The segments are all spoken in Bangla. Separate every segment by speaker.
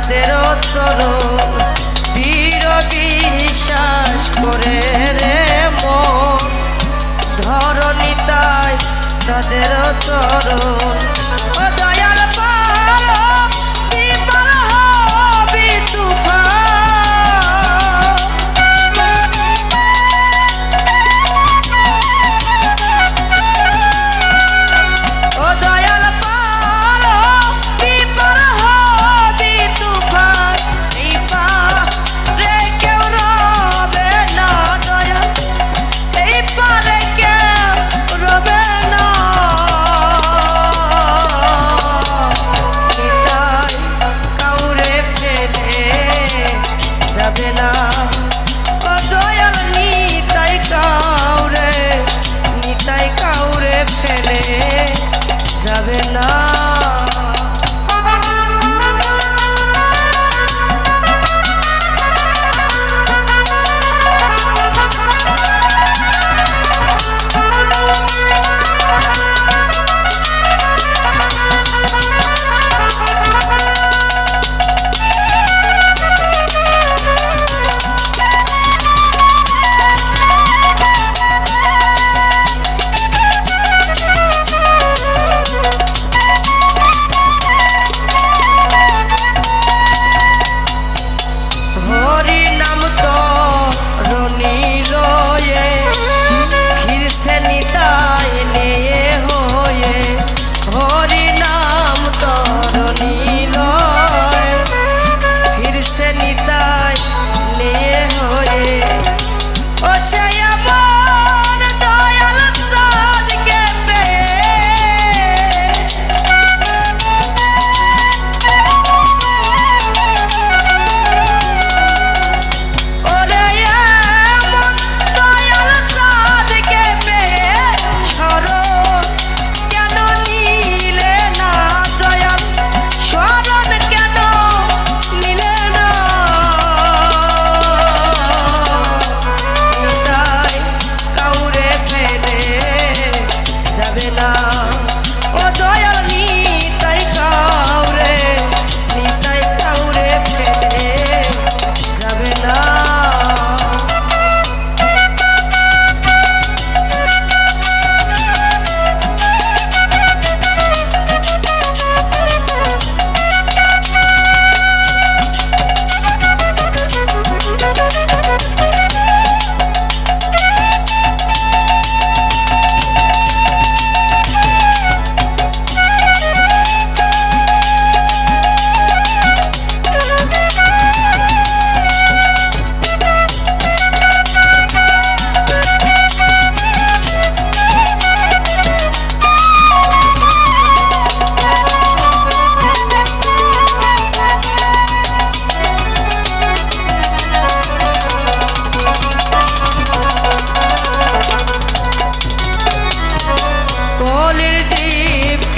Speaker 1: তাদের চরণ দৃঢ় বিশ্বাস করে রে মন। তাই তাদের চরণ দয়ার পার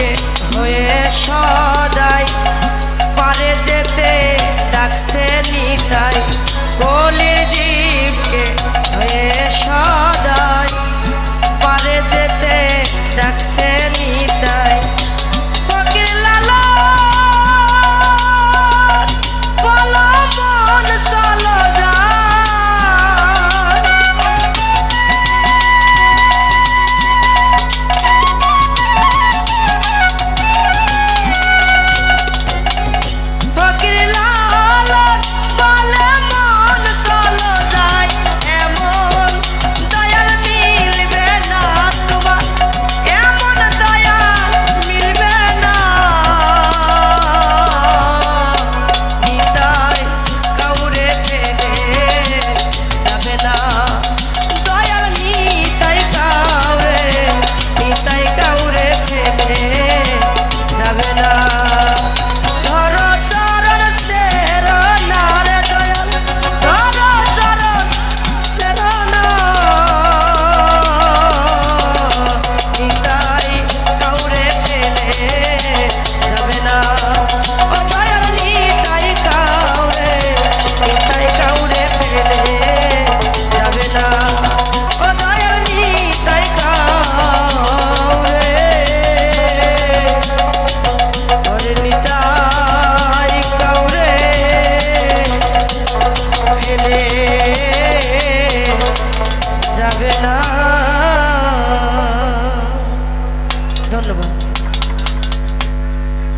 Speaker 1: বুকে হয়ে সদাই। পারে যেতে ডাকছে নিতাই।